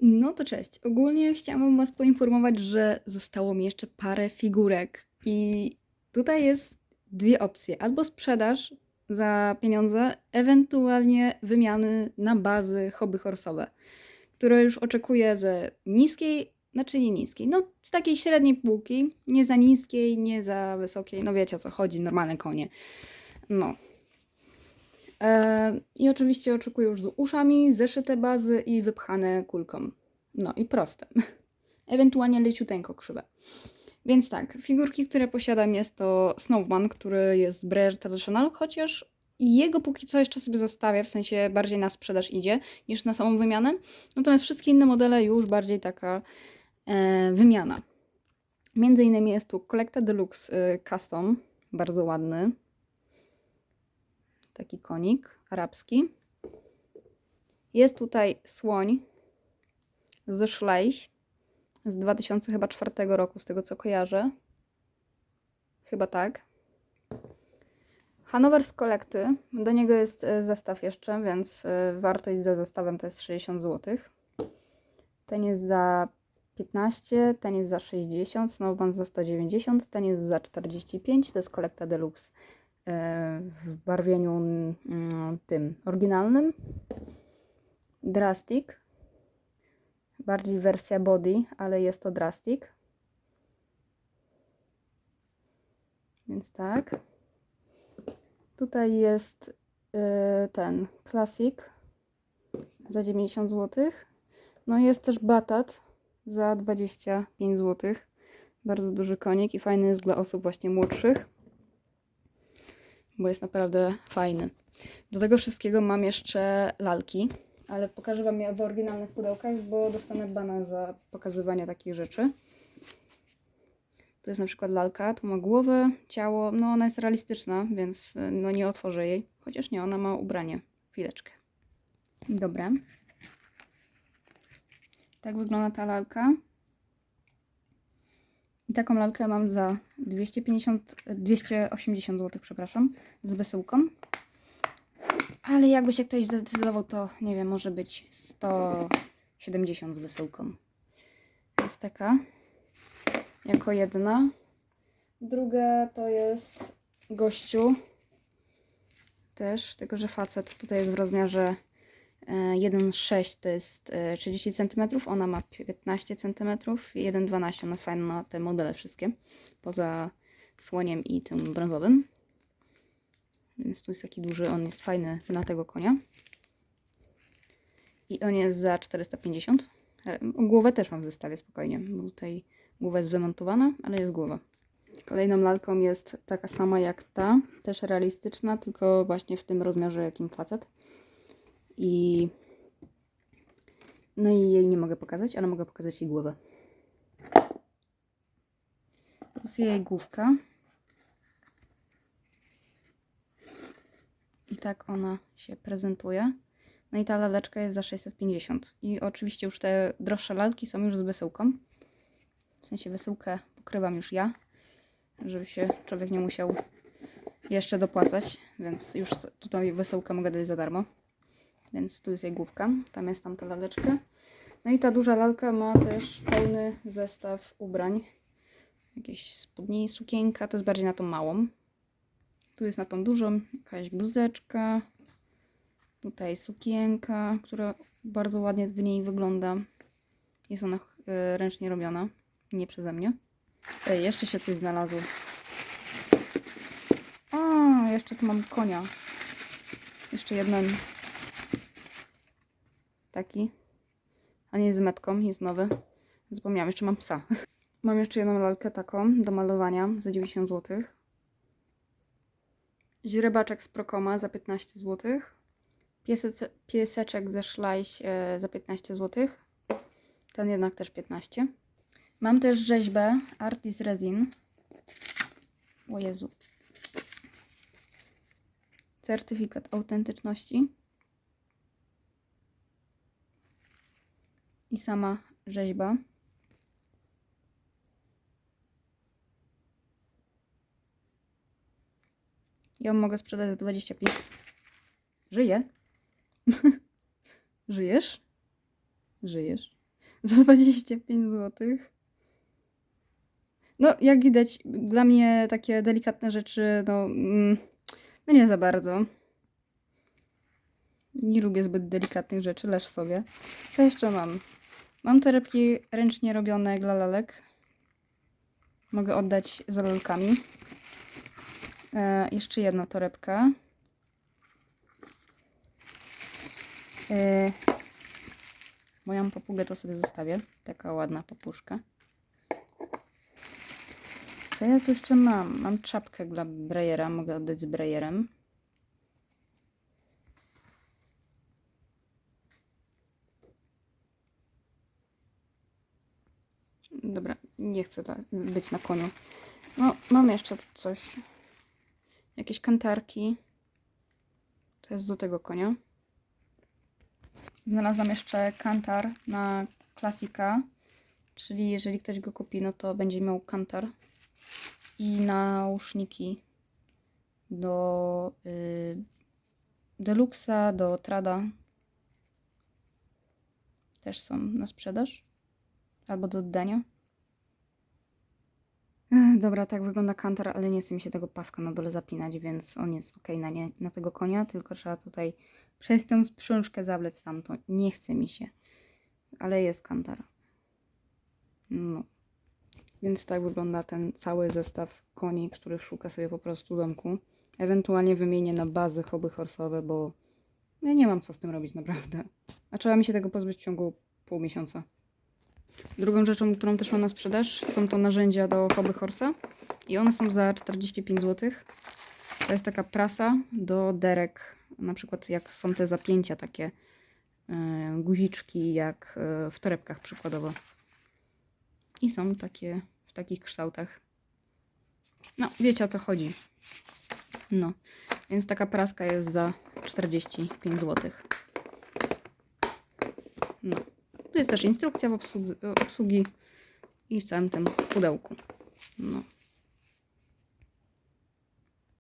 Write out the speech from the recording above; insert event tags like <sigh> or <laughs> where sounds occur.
No to cześć. Ogólnie chciałam Was poinformować, że zostało mi jeszcze parę figurek. I tutaj jest dwie opcje. Albo sprzedaż za pieniądze, ewentualnie wymiany na bazy hobby horse'owe, które już oczekuję ze niskiej, znaczy nie niskiej, no z takiej średniej półki, nie za niskiej, nie za wysokiej, no wiecie o co chodzi, normalne konie. No. E, I oczywiście oczekuję już z uszami, zeszyte bazy i wypchane kulką. No i proste. <laughs> Ewentualnie leciuteńko krzywe. Więc tak, figurki, które posiadam jest to Snowman, który jest z Breyer Traditional, chociaż jego póki co jeszcze sobie zostawię, w sensie bardziej na sprzedaż idzie niż na samą wymianę. Natomiast wszystkie inne modele już bardziej taka e, wymiana. Między innymi jest tu Collecta Deluxe y, Custom, bardzo ładny. Taki konik arabski. Jest tutaj słoń ze Schleich z 2004 roku, z tego co kojarzę. Chyba tak. Hanover z kolekty. Do niego jest e, zestaw jeszcze, więc e, wartość za zestawem to jest 60 zł. Ten jest za 15, ten jest za 60, Snowman za 190, ten jest za 45. To jest kolekta deluxe w barwieniu mm, tym oryginalnym. Drastic. Bardziej wersja body, ale jest to Drastic. Więc tak. Tutaj jest y, ten Classic za 90 zł. No jest też Batat za 25 zł. Bardzo duży konik i fajny jest dla osób właśnie młodszych, bo jest naprawdę fajny. Do tego wszystkiego mam jeszcze lalki, ale pokażę Wam je w oryginalnych pudełkach, bo dostanę bana za pokazywanie takich rzeczy. To jest na przykład lalka, tu ma głowę, ciało, no ona jest realistyczna, więc y, no nie otworzę jej. Chociaż nie, ona ma ubranie. Chwileczkę. Dobra. Tak wygląda ta lalka. I taką lalkę mam za 250, 280 zł, przepraszam, z wysyłką. Ale jakby się ktoś zdecydował, to nie wiem, może być 170 z wysyłką. Jest taka jako jedna. Druga to jest gościu. Też, tylko że facet tutaj jest w rozmiarze 1,6 to jest e, 30 cm, ona ma 15 cm i 1,12 ona jest fajna na te modele wszystkie, poza słoniem i tym brązowym. Więc tu jest taki duży, on jest fajny na tego konia. I on jest za 450. E, Głowę też mam w zestawie spokojnie, bo tutaj głowa jest wymontowana, ale jest głowa. Kolejną lalką jest taka sama jak ta, też realistyczna, tylko właśnie w tym rozmiarze jakim facet. I no i jej nie mogę pokazać, ale mogę pokazać jej głowę. To jest jej główka. I tak ona się prezentuje. No i ta laleczka jest za 650. I oczywiście już te droższe lalki są już z wysyłką. W sensie wysyłkę pokrywam już ja, żeby się człowiek nie musiał jeszcze dopłacać, więc już tutaj wysyłkę mogę dać za darmo. Więc tu jest jej główka, tam jest tam ta laleczka. No i ta duża lalka ma też pełny zestaw ubrań. Jakieś spodnie, sukienka, to jest bardziej na tą małą. Tu jest na tą dużą jakaś bluzeczka. Tutaj sukienka, która bardzo ładnie w niej wygląda. Jest ona e, ręcznie robiona, nie przeze mnie. Ej, jeszcze się coś znalazło. A, jeszcze tu mam konia. Jeszcze jeden. Taki. A nie z metką, jest nowy. Zapomniałam, jeszcze mam psa. <laughs> Mam jeszcze jedną lalkę taką do malowania za 90 zł. Źrebaczek z Prokoma za 15 zł. Pieseczek ze Schleich e, za 15 zł. Ten jednak też 15. Mam też rzeźbę Artis Resin. O Jezu. Certyfikat autentyczności. I sama rzeźba. Ja mogę sprzedać za 25. Żyję? <laughs> Żyjesz? Żyjesz? <laughs> za 25 zł. No, jak widać, dla mnie takie delikatne rzeczy, no, mm, no nie za bardzo. Nie lubię zbyt delikatnych rzeczy, leż sobie. Co jeszcze mam? Mam torebki ręcznie robione dla lalek. Mogę oddać za lalkami. E, jeszcze jedna torebka. E, moją papugę to sobie zostawię. Taka ładna papuszka. Co ja tu jeszcze mam? Mam czapkę dla Brejera. Mogę oddać z Brejerem. Dobra, nie chcę być na koniu. No, mam jeszcze coś. Jakieś kantarki. To jest do tego konia. Znalazłam jeszcze kantar na klasika. Czyli jeżeli ktoś go kupi, no to będzie miał kantar. I nauszniki do y, Deluxa, do Trada. Też są na sprzedaż. Albo do oddania. Dobra, tak wygląda kantar, ale nie chce mi się tego paska na dole zapinać, więc on jest ok na, nie, na tego konia, tylko trzeba tutaj przez tę sprzączkę zawlec tamto. Nie chce mi się, ale jest kantar. No. Więc tak wygląda ten cały zestaw koni, który szuka sobie po prostu domku. Ewentualnie wymienię na bazy hobby horsowe, bo ja nie mam co z tym robić naprawdę. A trzeba mi się tego pozbyć w ciągu pół miesiąca. Drugą rzeczą, którą też mam na sprzedaż, są to narzędzia do hobby horsa. I one są za 45 zł. To jest taka prasa do derek. Na przykład jak są te zapięcia takie e, guziczki, jak e, w torebkach przykładowo. I są takie w takich kształtach. No, wiecie o co chodzi. No, więc taka praska jest za 45 zł. No. Tu jest też instrukcja w obsłudze, obsługi i w całym tym pudełku. No.